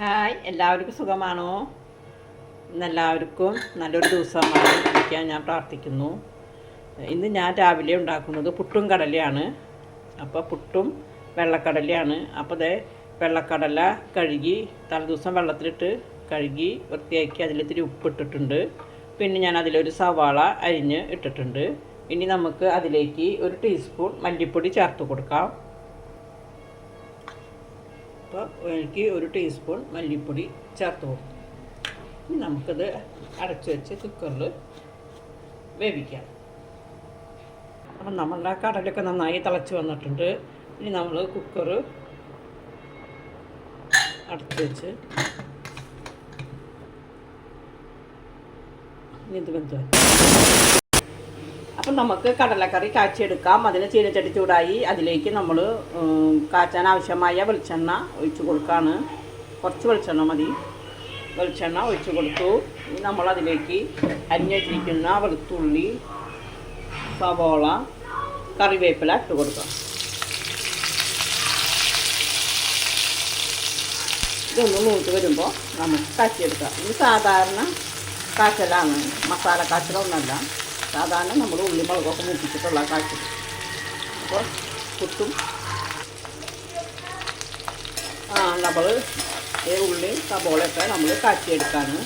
Hi എല്ലാവർക്കും സുഖമാണോ? ഇന്നെല്ലാവർക്കും നല്ലൊരു ദിവസമാണ്. ഇരിക്കാൻ ഞാൻ പ്രാർത്ഥിക്കുന്നു. ഇന്ന് ഞാൻ രാവിലെ ഉണ്ടാക്കുന്നത് പുട്ടും കടലയാണ്. അപ്പോൾ പുട്ടും വെള്ളക്കടലയാണ്. അപ്പോൾ ദേ വെള്ളക്കടല കഴുകി തലേദിവസം വെള്ളത്തിലിട്ട് കഴുകി വൃത്തിയാക്കി അതിലിത്തിരി ഉപ്പിട്ടിട്ടുണ്ട്. പിന്നെ ഞാൻ അതിലൊരു സവാള അരിഞ്ഞ് ഇട്ടിട്ടുണ്ട്. ഇനി നമുക്ക് അതിലേക്ക് ഒരു ടീസ്പൂൺ മല്ലിപ്പൊടി ചേർത്ത് കൊടുക്കാം. അപ്പോൾ എനിക്ക് ഒരു ടീസ്പൂൺ മല്ലിപ്പൊടി ചേർത്ത് കൊടുത്തു. ഇനി നമുക്കത് അടച്ചു വെച്ച് കുക്കറിൽ വേവിക്കാം. അപ്പം നമ്മളുടെ കടലൊക്കെ നന്നായി തിളച്ച് വന്നിട്ടുണ്ട്. ഇനി നമ്മൾ കുക്കർ അടച്ചു വെച്ച് ഇനി ഇത് വെന്ത് അപ്പം നമുക്ക് കടലക്കറി കാച്ചിയെടുക്കാം. അതിന് ചീനച്ചട്ടി ചൂടായി. അതിലേക്ക് നമ്മൾ കാച്ചാൻ ആവശ്യമായ വെളിച്ചെണ്ണ ഒഴിച്ചു കൊടുക്കുകയാണ് കുറച്ച് വെളിച്ചെണ്ണ മതി. വെളിച്ചെണ്ണ ഒഴിച്ചു കൊടുത്തു. നമ്മൾ അതിലേക്ക് അരിഞ്ഞ് വെച്ചിരിക്കുന്ന വെളുത്തുള്ളി സവോള കറിവേപ്പില ഇട്ട് കൊടുക്കാം. ഇതൊന്ന് മൂത്ത് വരുമ്പോൾ നമുക്ക് കാച്ചിയെടുക്കാം. ഇത് സാധാരണ കാച്ചലാണ്. മസാല കാച്ചലൊന്നല്ല സാധാരണ നമ്മൾ ഉള്ളി മുളകൊക്കെ മൂപ്പിച്ചിട്ടുള്ള കാച്ചൽ അപ്പോൾ കുത്തും ആ നമ്മൾ ഈ ഉള്ളി സബോളയൊക്കെ നമ്മൾ കാച്ചിയെടുക്കാണ്.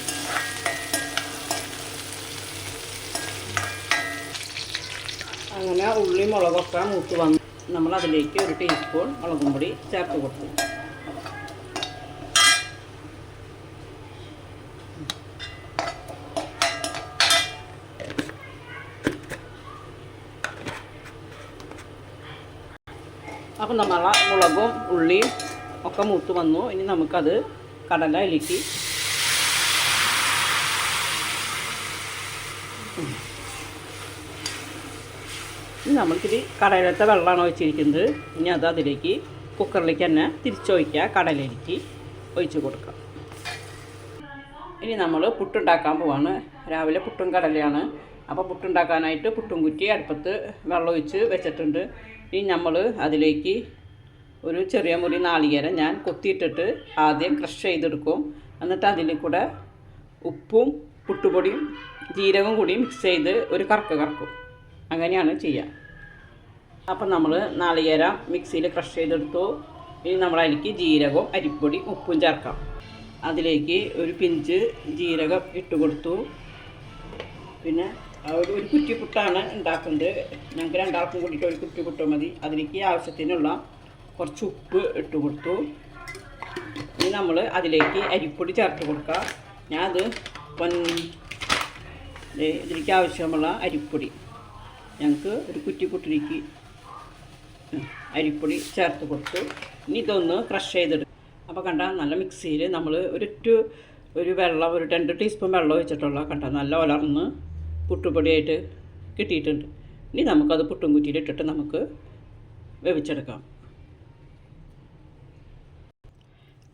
അങ്ങനെ ഉള്ളി മുളകൊക്കെ മൂത്ത് വന്ന് നമ്മൾ അതിലേക്ക് ഒരു ടീസ്പൂൺ മുളകും പൊടി ചേർത്ത് കൊടുത്തു അപ്പം നമ്മൾ മുളകും ഉള്ളിയും ഒക്കെ മൂത്ത് വന്നു. ഇനി നമുക്കത് കടല അതിലേക്ക് ഇനി നമ്മൾക്കിത് കടലത്തെ വെള്ളമാണ് ഒഴിച്ചിരിക്കുന്നത്. ഇനി അത് അതിലേക്ക് കുക്കറിലേക്ക് തന്നെ തിരിച്ചൊഴിക്കുക കടലയിലേക്ക് ഒഴിച്ചു കൊടുക്കാം ഇനി നമ്മൾ പുട്ടുണ്ടാക്കാൻ പോവാണ്. രാവിലെ പുട്ടും കടലയാണ്. അപ്പോൾ പുട്ടുണ്ടാക്കാനായിട്ട് പുട്ടും കുറ്റി അടുപ്പത്ത് വെള്ളം ഒഴിച്ച് വെച്ചിട്ടുണ്ട്. ഇനി നമ്മൾ അതിലേക്ക് ഒരു ചെറിയ മുറി നാളികേര ഞാൻ കൊത്തിയിട്ടിട്ട് ആദ്യം ക്രഷ് ചെയ്തെടുക്കും. എന്നിട്ട് അതിൽ കൂടെ ഉപ്പും പുട്ടുപൊടിയും ജീരകവും കൂടി മിക്സ് ചെയ്ത് ഒരു കറക്ക് കറക്കും. അങ്ങനെയാണ് ചെയ്യുക അപ്പം നമ്മൾ നാളികേര മിക്സിയിൽ ക്രഷ് ചെയ്തെടുത്തു. ഇനി നമ്മൾ അതിലേക്ക് ജീരകവും അരിപ്പൊടിയും ഉപ്പും ചേർക്കാം. അതിലേക്ക് ഒരു പിഞ്ച് ജീരകം ഇട്ട് കൊടുത്തു. പിന്നെ ഒരു കുറ്റിപ്പുട്ടാണ് ഉണ്ടാക്കുന്നത്. ഞങ്ങൾക്ക് രണ്ടാൾക്കും കൂടിയിട്ട് ഒരു കുറ്റിപ്പുട്ട് മതി. അതിലേക്ക് ആവശ്യത്തിനുള്ള കുറച്ച് ഉപ്പ് ഇട്ട് കൊടുത്തു. ഇനി നമ്മൾ അതിലേക്ക് അരിപ്പൊടി ചേർത്ത് കൊടുക്കുക ഞാൻ അത് പൊൻ ഇതിലേക്ക് ആവശ്യമുള്ള അരിപ്പൊടി. ഞങ്ങൾക്ക് ഒരു കുറ്റിപ്പുട്ടിലേക്ക് അരിപ്പൊടി ചേർത്ത് കൊടുത്തു. ഇനി ഇതൊന്ന് ക്രഷ് ചെയ്തെടുക്കും അപ്പോൾ കണ്ട നല്ല മിക്സിയിൽ നമ്മൾ ഒരു ഒരു വെള്ളം ഒരു രണ്ട് ടീസ്പൂൺ വെള്ളം ഒഴിച്ചിട്ടുള്ള കണ്ട? നല്ല ഒലർന്ന് പുട്ടുപൊടിയായിട്ട് കിട്ടിയിട്ടുണ്ട്. ഇനി നമുക്കത് പുട്ടും കുറ്റിയിലിട്ടിട്ട് നമുക്ക് വേവിച്ചെടുക്കാം.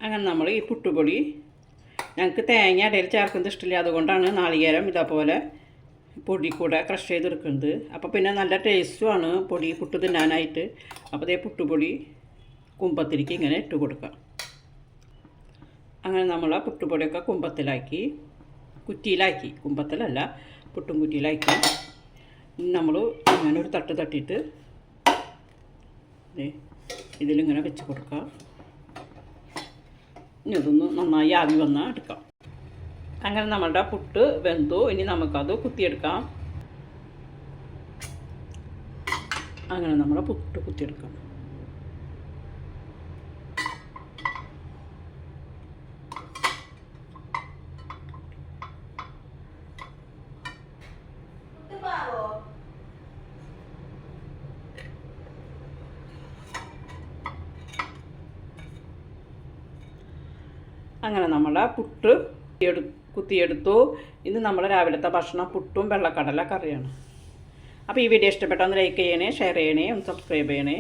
അങ്ങനെ നമ്മൾ ഈ പുട്ടുപൊടി ഞങ്ങൾക്ക് തേങ്ങ ഇടയിൽ ചേർക്കുന്നത് ഇഷ്ടമില്ല. അതുകൊണ്ടാണ് നാളികേരം ഇതേപോലെ പൊടി കൂടെ ക്രഷ് ചെയ്തെടുക്കുന്നത്. അപ്പോൾ പിന്നെ നല്ല ടേസ്റ്റുമാണ് പൊടി പുട്ട് തിന്നാനായിട്ട്. അപ്പോൾ അതേ പുട്ടുപൊടി കുമ്പത്തിലേക്ക് ഇങ്ങനെ ഇട്ട് കൊടുക്കാം. അങ്ങനെ നമ്മൾ ആ പുട്ടുപൊടിയൊക്കെ കുമ്പത്തിലാക്കി കുറ്റിയിലാക്കി. കുമ്പത്തിലല്ല പുട്ടും ഇനി നമ്മൾ ഇങ്ങനെ ഒരു തട്ട് തട്ടിയിട്ട് ഇതിലിങ്ങനെ വെച്ച് കൊടുക്കുക ഇനി അതൊന്ന് നന്നായി ആവി വന്നാൽ എടുക്കാം. അങ്ങനെ നമ്മളുടെ പുട്ട് വെന്തു ഇനി നമുക്കത് കുത്തിയെടുക്കാം. അങ്ങനെ നമ്മുടെ പുട്ട് കുത്തിയെടുക്കാം. അങ്ങനെ നമ്മുടെ പുട്ട് കുത്തിയെടുത്തു. ഇന്ന് നമ്മൾ രാവിലത്തെ ഭക്ഷണം പുട്ടും വെള്ളക്കടല കറിയാണ്. അപ്പോൾ ഈ വീഡിയോ ഇഷ്ടപ്പെട്ടാൽ ഒന്ന് ലൈക്ക് ചെയ്യണേ ഷെയർ ചെയ്യണേ ഒന്ന് സബ്സ്ക്രൈബ് ചെയ്യണേ.